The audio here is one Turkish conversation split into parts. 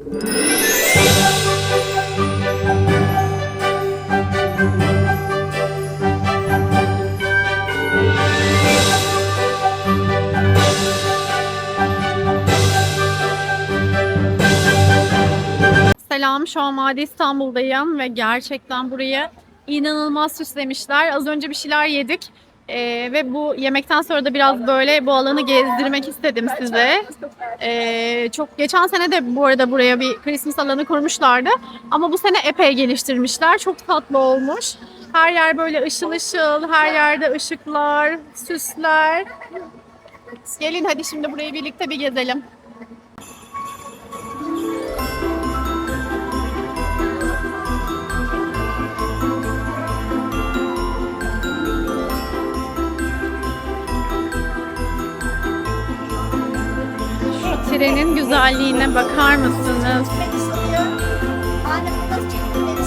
Selam, şu an Vadi İstanbul'dayım ve gerçekten burayı inanılmaz süslemişler. Az önce bir şeyler yedik Ee, ve bu yemekten sonra da biraz böyle bu alanı gezdirmek istedim size. Ee, çok geçen sene de bu arada buraya bir Christmas alanı kurmuşlardı ama bu sene epey geliştirmişler. Çok tatlı olmuş. Her yer böyle ışıl ışıl, her yerde ışıklar, süsler. Gelin hadi şimdi burayı birlikte bir gezelim. Şu trenin güzelliğine bakar mısınız? Beni. Anne bu nasıl çekti beni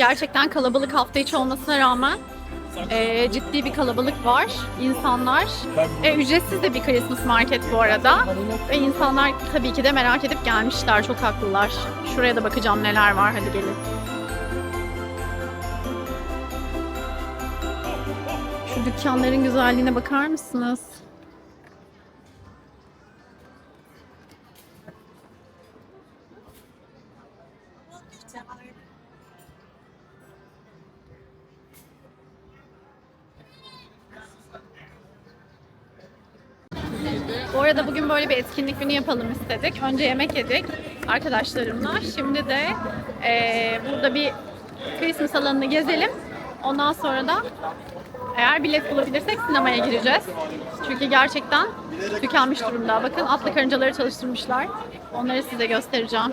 gerçekten kalabalık hafta içi olmasına rağmen e, ciddi bir kalabalık var. İnsanlar e, ücretsiz de bir Christmas market bu arada. Ve insanlar tabii ki de merak edip gelmişler. Çok haklılar. Şuraya da bakacağım neler var. Hadi gelin. Şu dükkanların güzelliğine bakar mısınız? Bu arada bugün böyle bir etkinlik günü yapalım istedik. Önce yemek yedik arkadaşlarımla. Şimdi de eee, burada bir Christmas alanını gezelim. Ondan sonra da eğer bilet bulabilirsek sinemaya gireceğiz. Çünkü gerçekten tükenmiş durumda. Bakın atlı karıncaları çalıştırmışlar. Onları size göstereceğim.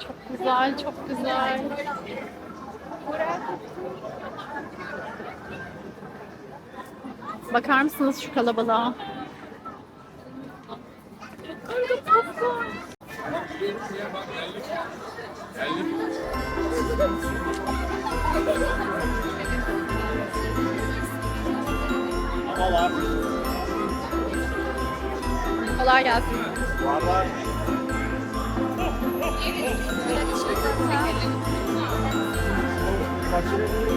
Çok güzel, çok güzel. Bakar mısınız şu kalabalığa? Kolay gelsin. Makineleri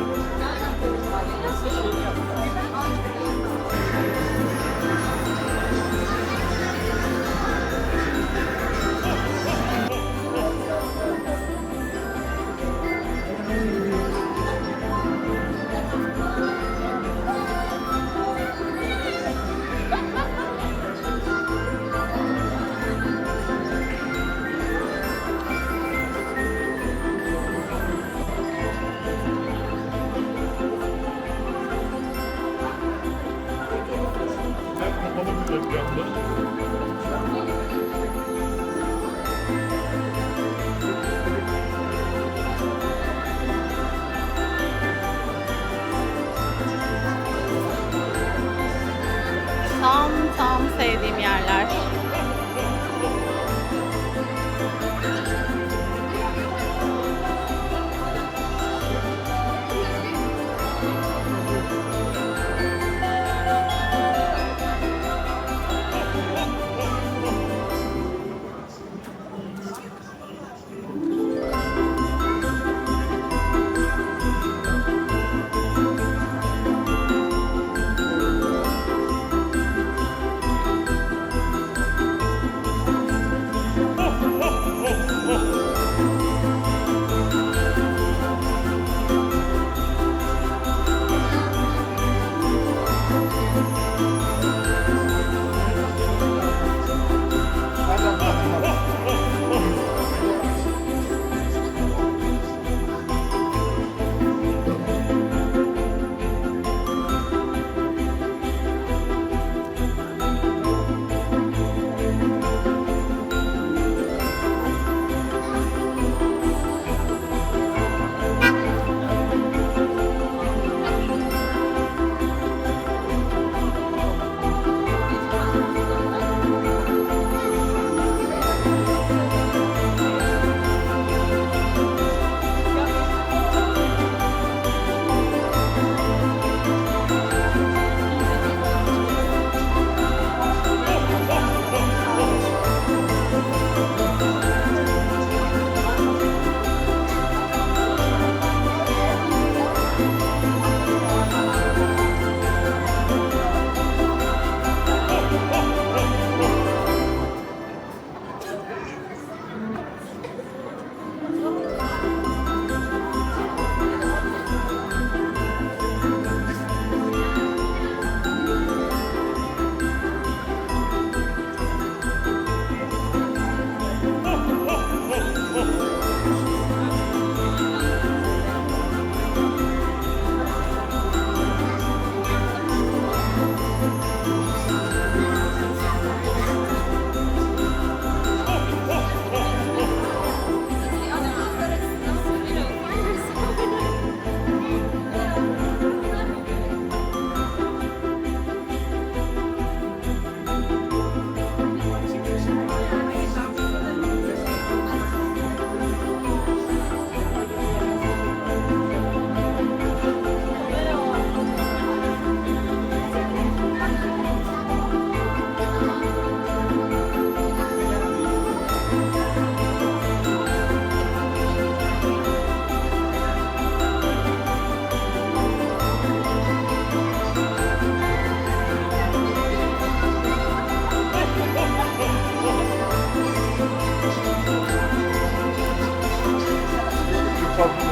Thank.